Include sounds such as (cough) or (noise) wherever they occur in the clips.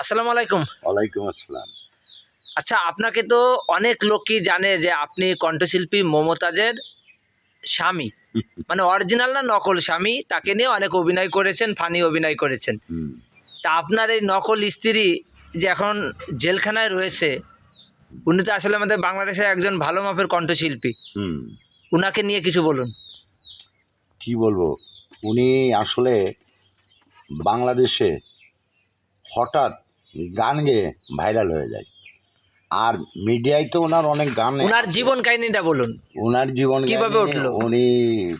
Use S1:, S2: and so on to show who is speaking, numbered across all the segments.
S1: আসসালামু আলাইকুম।
S2: ওয়ালাইকুম আসসালাম।
S1: আচ্ছা আপনাকে তো অনেক লোকই জানে যে আপনি কণ্ঠশিল্পী মমতাজের স্বামী। (laughs) মানে অরিজিনাল না নকল স্বামী তাকে নিয়ে অনেক অভিনয় করেছেন ফানি অভিনয় করেছেন। তা আপনার এই নকল স্ত্রী যে এখন জেলখানায় রয়েছে উনি তো আসলে আমাদের বাংলাদেশের একজন ভালো মাপের কণ্ঠশিল্পী। উনাকে নিয়ে কিছু বলুন।
S2: কি বলব? উনি আসলে বাংলাদেশে হঠাৎ গান গেয়ে ভাইরাল হয়ে যায়। আর মিডিয়ায় তো ওনার অনেক গান
S1: ওনার জীবন কাহিনীটা বলুন।
S2: ওনার জীবন
S1: কীভাবে উঠল?
S2: উনি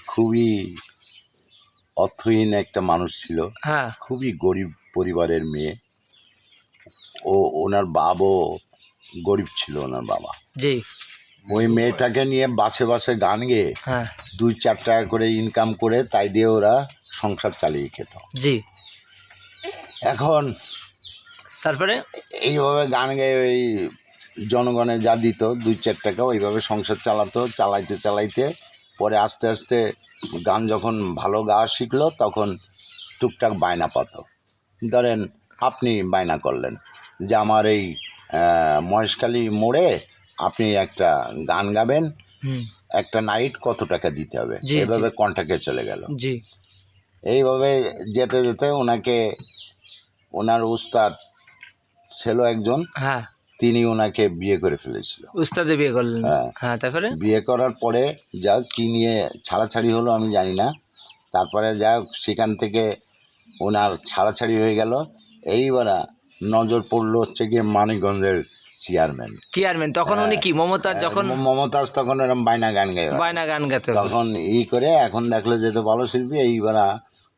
S2: খুবই অর্থহীন একটা মানুষ ছিল।
S1: হ্যাঁ।
S2: খুবই গরিব পরিবারের মেয়ে। ও ওনার বাবাও গরিব ছিল ওনার বাবা।
S1: জি।
S2: ওই মেয়েটাকে নিয়ে বাসে বাসে গান গেয়ে
S1: হ্যাঁ।
S2: দুই চার টাকা করে ইনকাম করে তাই দিয়ে ওরা সংসার চালিয়ে খেত।
S1: জি।
S2: এখন
S1: তারপরে
S2: এইভাবে গান গেয়ে ওই জনগণে যা দিত দুই চার টাকা ওইভাবে সংসার চালাতো চালাইতে চালাইতে। পরে আস্তে আস্তে গান যখন ভালো গাওয়া শিখলো তখন টুকটাক বায়না পাত। ধরেন আপনি বায়না করলেন যে আমার এই মহেশখালী মোড়ে আপনি একটা গান গাবেন একটা নাইট কত টাকা দিতে হবে। এভাবে কন্ট্যাক্টে চলে গেল।
S1: জি।
S2: এইভাবে যেতে যেতে ওনাকে ওনার উস্তাদ ছিল একজন
S1: হ্যাঁ।
S2: তিনি ওনাকে বিয়ে করে ফেলেছিল।
S1: উস্তাদে বিয়ে করলেন?
S2: হ্যাঁ।
S1: হ্যাঁ তারপরে?
S2: বিয়ে করার পরে যা কি নিয়ে ছাড়াছাড়ি হলো আমি জানি না। তারপরে যা সেখান থেকে ওনার ছাড়াছাড়ি হয়ে গেল। এইবার নজর পড়ল হচ্ছে গিয়ে মানিকগঞ্জের চেয়ারম্যান।
S1: চেয়ারম্যান তখন উনি কি মমতাজ যখন
S2: মমতাজ তখন এরম বায়না গান গায়
S1: বায়না গান গাতে
S2: তখন ই করে এখন দেখল যে তো ভালো শিল্পী এইবার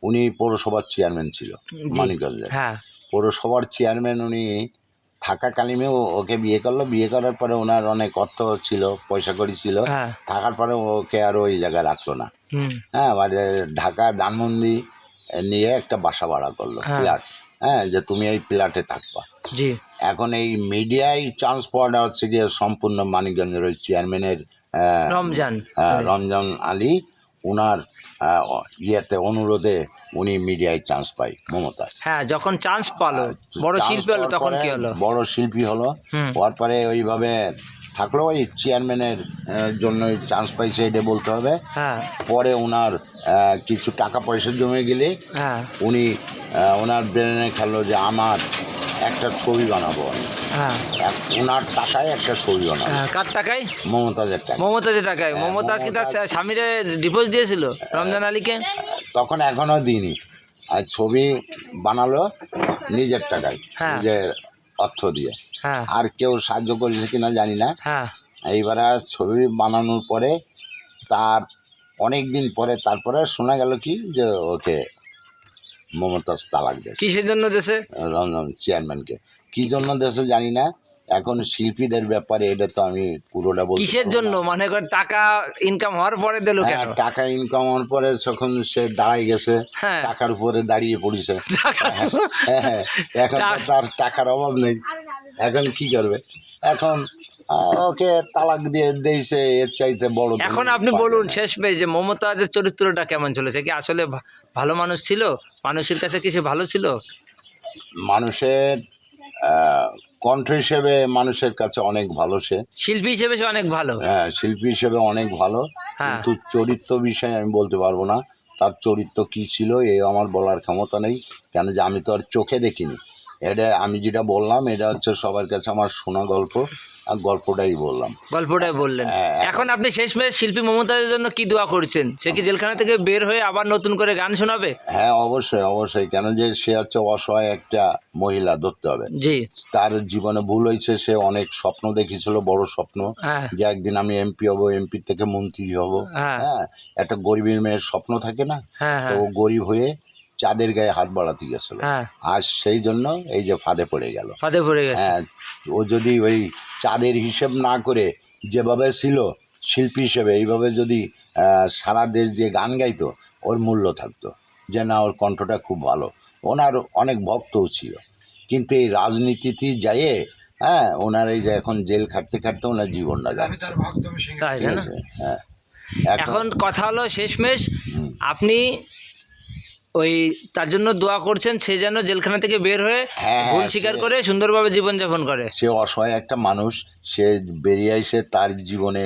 S2: উনি পৌরসভার চেয়ারম্যান ছিল মানিকগঞ্জের।
S1: হ্যাঁ।
S2: পৌরসভার চেয়ারম্যান উনি থাকাকালীনেও ওকে বিয়ে করল। বিয়ে করার পরে ওনার অনেক অর্থ ছিল পয়সা করি ছিল।
S1: হ্যাঁ।
S2: থাকার পরে ওকে আর ওই জায়গায় রাখল না। হ্যাঁ মানে ঢাকা ধানমন্দি নিয়ে একটা বাসা ভাড়া করল
S1: হ্যাঁ।
S2: ফ্ল্যাট হ্যাঁ যে তুমি এই ফ্ল্যাটে থাকবা।
S1: জি।
S2: এখন এই মিডিয়ায় চান্স পাওয়াটা হচ্ছে গিয়ে সম্পূর্ণ মানিকগঞ্জের ওই চেয়ারম্যানের
S1: রমজান।
S2: আহ, রমজান আলী ওনার ইয়েতে অনুরোধে উনি মিডিয়ায় চান্স পায় মমতাজ।
S1: হ্যাঁ যখন চান্স পালো বড় শিল্পী হলো তখন কি হলো?
S2: বড় শিল্পী হলো। হওয়ার পরে ওইভাবে থাকল ওই চেয়ারম্যানের জন্য চান্স পাইছে এটা বলতে হবে।
S1: হ্যাঁ।
S2: পরে ওনার কিছু টাকা পয়সা জমে গেলে
S1: হ্যাঁ।
S2: উনি ওনার ব্রেনে খেলো যে আমার একটা ছবি বানাবো আমি।
S1: হ্যাঁ।
S2: এক- ওনার টাকায় একটা ছবি বানাবো।
S1: হ্যাঁ, কার টাকায়?
S2: মমতাজের টাকা
S1: মমতাজের টাকায়।
S2: হ্যাঁ,
S1: মমতাজ কি তার
S2: মমতাজ-
S1: স্বামীরে ডিভোর্স দিয়েছিল রমজান আলীকে?
S2: তখন এখনও দিইনি। আর ছবি বানালো নিজের টাকায়
S1: হ্যাঁ।
S2: নিজের অর্থ দিয়ে।
S1: হ্যাঁ।
S2: আর কেউ সাহায্য করেছে কিনা জানি না।
S1: হ্যাঁ।
S2: এইবার ছবি বানানোর পরে তার অনেক দিন পরে তারপরে শোনা গেল কি যে ওকে মমতাজ তালাক দেশ।
S1: কিসের জন্য দেশে?
S2: রঞ্জন চেয়ারম্যানকে। কী জন্য দেশে জানি না এখন শিল্পীদের ব্যাপারে এটা তো আমি পুরোটা বলতে
S1: কিসের জন্য? মানে করে টাকা ইনকাম হওয়ার পরে দিল। কেন
S2: হ্যাঁ, টাকা ইনকাম হওয়ার পরে যখন সে দাঁড়াই গেছে
S1: হ্যাঁ।
S2: টাকার উপরে দাঁড়িয়ে পড়েছে।
S1: টাকা-
S2: হ্যাঁ, এখন তার টাকার অভাব নেই। এখন কি করবে? এখন ওকে তালাক দিয়ে দিয়েছে এর চাইতে বড়
S1: এখন আপনি বলুন শেষ পেয়ে যে মমতাজের চরিত্রটা কেমন চলেছে? কি আসলে ভালো মানুষ ছিল? মানুষের কাছে কি সে ভালো ছিল?
S2: মানুষের কণ্ঠ হিসেবে মানুষের কাছে অনেক ভালো সে।
S1: শিল্পী হিসেবে সে অনেক ভালো।
S2: হ্যাঁ শিল্পী হিসেবে অনেক ভালো।
S1: হ্যাঁ।
S2: কিন্তু চরিত্র বিষয়ে আমি বলতে পারব না। তার চরিত্র কি ছিল এ আমার বলার ক্ষমতা নেই। কেন যে আমি তো আর চোখে দেখিনি। এটা আমি যেটা বললাম এটা হচ্ছে সবার কাছে আমার শোনা গল্প আর গল্পটাই বললাম।
S1: গল্পটাই বললেন।
S2: হ্যাঁ,
S1: এখন আপনি শেষ মেয়ে শিল্পী মমতাজের জন্য কি দোয়া করছেন? সে কি জেলখানা থেকে বের হয়ে আবার নতুন করে গান শোনাবে?
S2: হ্যাঁ অবশ্যই অবশ্যই কেন যে সে হচ্ছে অসহায় একটা মহিলা ধরতে হবে।
S1: জি।
S2: তার জীবনে ভুল হয়েছে সে অনেক স্বপ্ন দেখেছিল বড় স্বপ্ন।
S1: হ্যাঁ।
S2: যে একদিন আমি এমপি হব এমপি থেকে মন্ত্রী হব।
S1: হ্যাঁ।
S2: হ্যাঁ একটা গরিবের মেয়ের স্বপ্ন থাকে না? তো ও গরিব হয়ে চাঁদের গায়ে হাত বাড়াতে গেছিল। আর সেই জন্য এই যে ফাঁদে পড়ে গেল।
S1: ফাঁদে পড়ে গেছে।
S2: হ্যাঁ ও যদি ওই চাঁদের হিসেব না করে যেভাবে ছিল শিল্পী হিসেবে এইভাবে যদি সারা দেশ দিয়ে গান গাইতো ওর মূল্য থাকতো যে না ওর কণ্ঠটা খুব ভালো। ওনার অনেক ভক্তও ছিল। কিন্তু এই রাজনীতিতে যাইয়ে হ্যাঁ ওনার এই যে এখন জেল খাটতে খাটতে ওনার জীবনটা যাচ্ছে। হ্যাঁ।
S1: এখন কথা হলো শেষমেশ। আপনি ওই তার জন্য দোয়া করছেন সে যেন জেলখানা থেকে বের হয়ে
S2: হ্যাঁ,
S1: ভুল
S2: হ্যাঁ,
S1: স্বীকার করে সুন্দরভাবে জীবনযাপন করে।
S2: সে অসহায় একটা মানুষ সে বেরিয়ে এসে তার জীবনে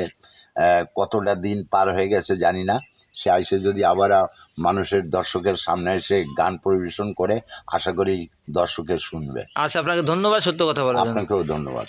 S2: আহ, কতটা দিন পার হয়ে গেছে জানি না। সে আইসে যদি আবার আহ, মানুষের দর্শকের সামনে এসে গান পরিবেশন করে আশা করি দর্শকের শুনবে।
S1: আচ্ছা আপনাকে ধন্যবাদ সত্য কথা বলার জন্য।
S2: আপনাকেও ধন্যবাদ।